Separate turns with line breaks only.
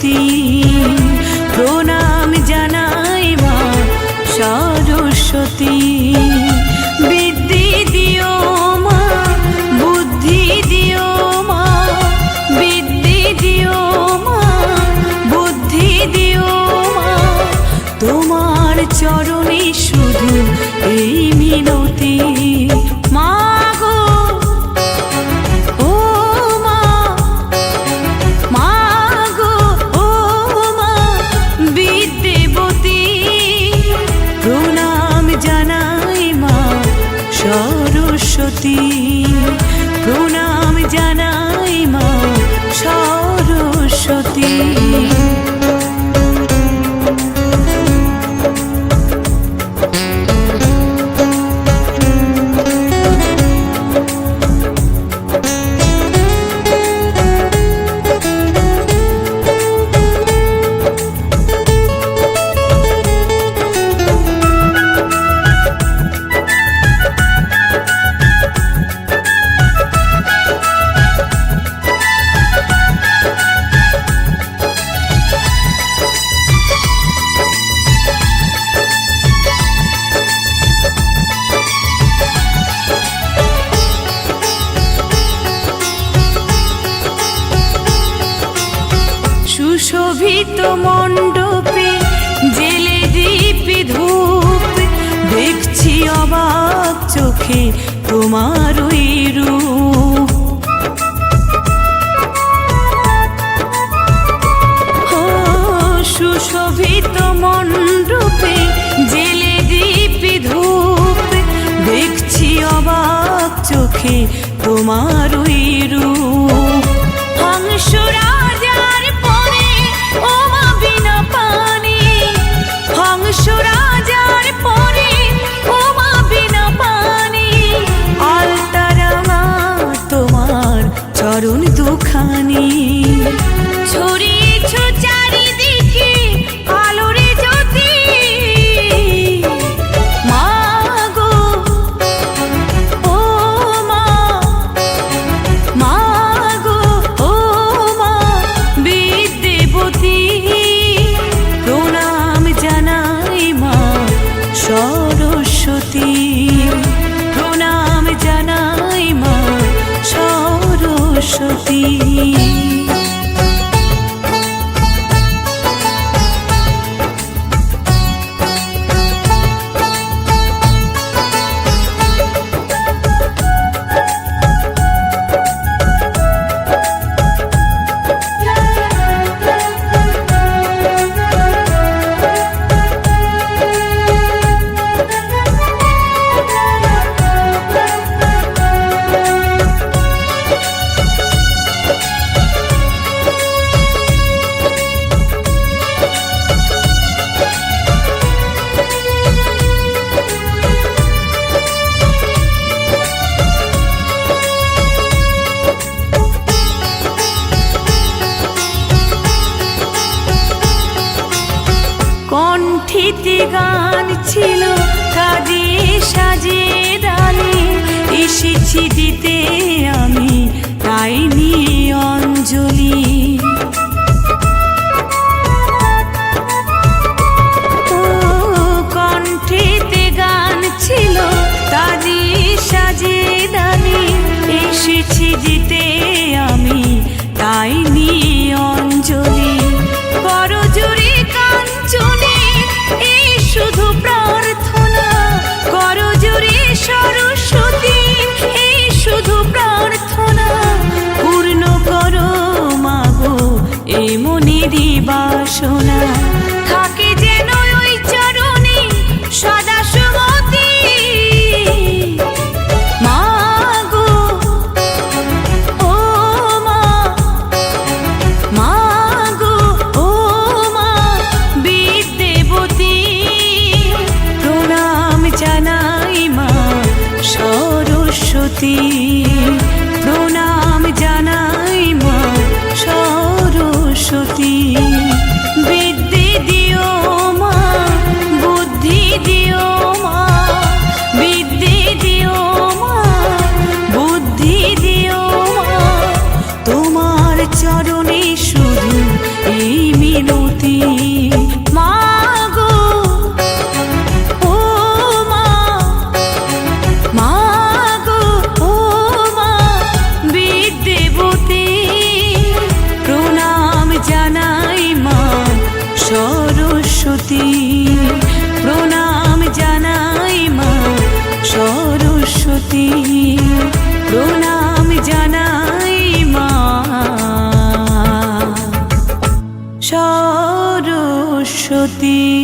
ती পূজিত মণ্ডপে জেলে দীপি তোমার ওই রূপ। সুশোভিত মণ্ডপে জেলে দীপি ধূপ, দেখছি অবাক চোখে তোমার ওই রূপ। হাংসুরার গান ছিল কাজে সাজে দানে এসেছি দিতে আমি তাই নিয়ে অঞ্জলি। শোনা। থাকে যেন ওই চরণে সদা সুমতি। মাগো ও মা মাগো ও মা বিদ্যেবতী প্রণাম জানাই মা সরস্বতী। সরস্বতী